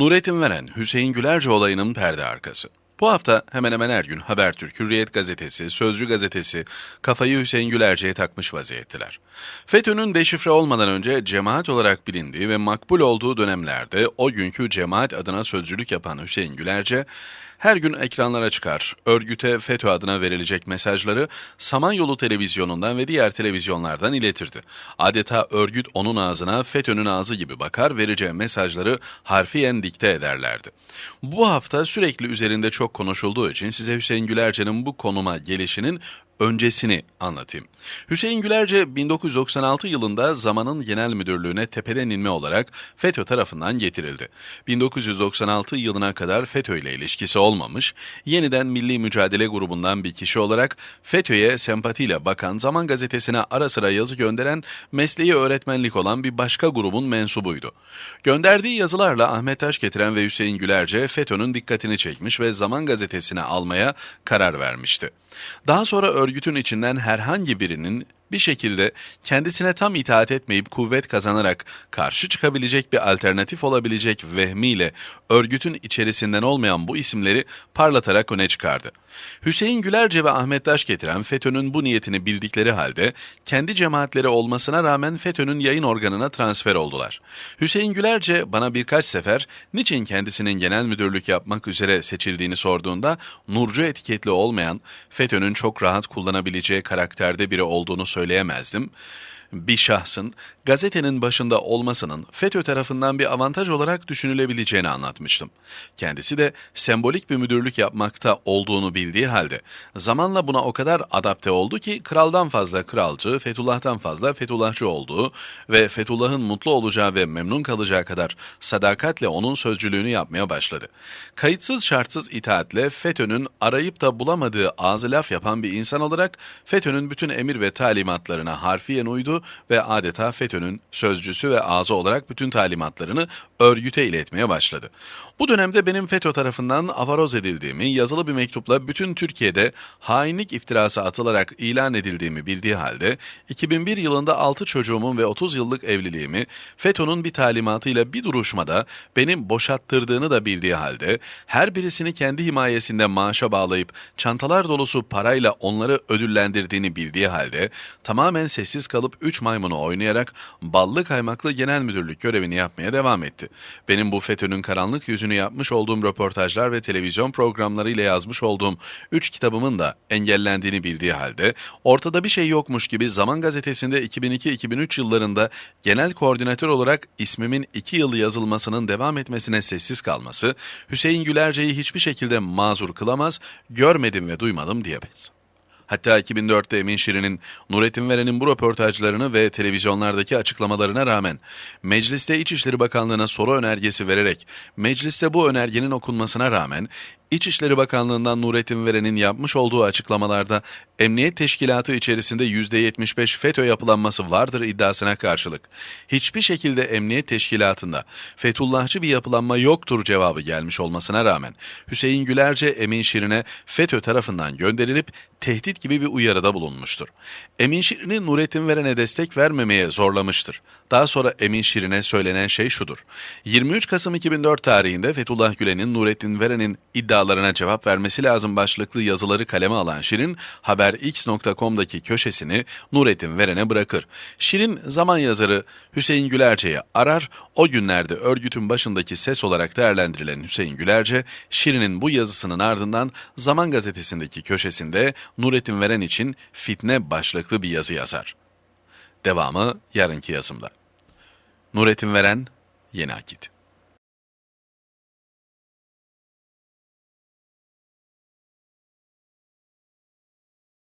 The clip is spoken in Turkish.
Nurettin Veren, Hüseyin Gülerci olayının perde arkası. Bu hafta hemen hemen her gün Habertürk, Hürriyet Gazetesi, Sözcü Gazetesi kafayı Hüseyin Gülerci'ye takmış vaziyetteler. FETÖ'nün deşifre olmadan önce cemaat olarak bilindiği ve makbul olduğu dönemlerde o günkü cemaat adına sözcülük yapan Hüseyin Gülerci, her gün ekranlara çıkar, örgüte FETÖ adına verilecek mesajları Samanyolu televizyonundan ve diğer televizyonlardan iletirdi. Adeta örgüt onun ağzına FETÖ'nün ağzı gibi bakar, vereceği mesajları harfiyen dikte ederlerdi. Bu hafta sürekli üzerinde çok konuşulduğu için size Hüseyin Gülerce'nin bu konuma gelişinin öncesini anlatayım. Hüseyin Gülerce 1996 yılında Zaman'ın genel müdürlüğüne tepeden inme olarak FETÖ tarafından getirildi. 1996 yılına kadar FETÖ ile ilişkisi olmamış, yeniden Milli Mücadele grubundan bir kişi olarak FETÖ'ye sempatiyle bakan Zaman gazetesine ara sıra yazı gönderen mesleği öğretmenlik olan bir başka grubun mensubuydu. Gönderdiği yazılarla Ahmet Taş getiren ve Hüseyin Gülerce FETÖ'nün dikkatini çekmiş ve Zaman gazetesine almaya karar vermişti. Daha sonra örgütün içinden herhangi birinin bir şekilde kendisine tam itaat etmeyip kuvvet kazanarak karşı çıkabilecek bir alternatif olabilecek vehmiyle örgütün içerisinden olmayan bu isimleri parlatarak öne çıkardı. Hüseyin Gülerce ve Ahmet Taş getiren FETÖ'nün bu niyetini bildikleri halde kendi cemaatleri olmasına rağmen FETÖ'nün yayın organına transfer oldular. Hüseyin Gülerce bana birkaç sefer niçin kendisinin genel müdürlük yapmak üzere seçildiğini sorduğunda Nurcu etiketli olmayan FETÖ'nün çok rahat kullanabileceği karakterde biri olduğunu söyleyemezdim bir şahsın gazetenin başında olmasının FETÖ tarafından bir avantaj olarak düşünülebileceğini anlatmıştım. Kendisi de sembolik bir müdürlük yapmakta olduğunu bildiği halde zamanla buna o kadar adapte oldu ki kraldan fazla kralcı, Fethullah'tan fazla Fethullahçı olduğu ve Fethullah'ın mutlu olacağı ve memnun kalacağı kadar sadakatle onun sözcülüğünü yapmaya başladı. Kayıtsız şartsız itaatle FETÖ'nün arayıp da bulamadığı ağzı laf yapan bir insan olarak FETÖ'nün bütün emir ve talimatlarına harfiyen uydu ve adeta FETÖ'nün sözcüsü ve ağzı olarak bütün talimatlarını örgüte iletmeye başladı. Bu dönemde benim FETÖ tarafından avaroz edildiğimi, yazılı bir mektupla bütün Türkiye'de hainlik iftirası atılarak ilan edildiğimi bildiği halde 2001 yılında 6 çocuğumun ve 30 yıllık evliliğimi FETÖ'nün bir talimatıyla bir duruşmada benim boşattırdığını da bildiği halde her birisini kendi himayesinde maaşa bağlayıp çantalar dolusu parayla onları ödüllendirdiğini bildiği halde tamamen sessiz kalıp 3 maymunu oynayarak ballı kaymaklı genel müdürlük görevini yapmaya devam etti. Benim bu FETÖ'nün karanlık yüzünü yapmış olduğum röportajlar ve televizyon programlarıyla yazmış olduğum 3 kitabımın da engellendiğini bildiği halde ortada bir şey yokmuş gibi Zaman Gazetesi'nde 2002-2003 yıllarında genel koordinatör olarak ismimin 2 yıl yazılmasının devam etmesine sessiz kalması Hüseyin Gülerce'yi hiçbir şekilde mazur kılamaz, görmedim ve duymadım diyemez. Hatta 2004'te Emin Şirin'in, Nurettin Veren'in bu röportajlarını ve televizyonlardaki açıklamalarına rağmen mecliste İçişleri Bakanlığı'na soru önergesi vererek mecliste bu önergenin okunmasına rağmen İçişleri Bakanlığı'ndan Nurettin Veren'in yapmış olduğu açıklamalarda emniyet teşkilatı içerisinde %75 FETÖ yapılanması vardır iddiasına karşılık hiçbir şekilde emniyet teşkilatında Fethullahçı bir yapılanma yoktur cevabı gelmiş olmasına rağmen Hüseyin Gülerce Emin Şirin'e FETÖ tarafından gönderilip tehdit gibi bir uyarıda bulunmuştur. Emin Şirin'i Nurettin Veren'e destek vermemeye zorlamıştır. Daha sonra Emin Şirin'e söylenen şey şudur. 23 Kasım 2004 tarihinde Fethullah Gülen'in Nurettin Veren'in iddialarına cevap vermesi lazım başlıklı yazıları kaleme alan Şirin, haberx.com'daki köşesini Nurettin Veren'e bırakır. Şirin zaman yazarı Hüseyin Gülerce'yi arar, o günlerde örgütün başındaki ses olarak değerlendirilen Hüseyin Gülerce, Şirin'in bu yazısının ardından Zaman Gazetesi'ndeki köşesinde Nurettin Veren için fitne başlıklı bir yazı yazar. Devamı yarınki yazımda. Nurettin Veren, Yeni Akit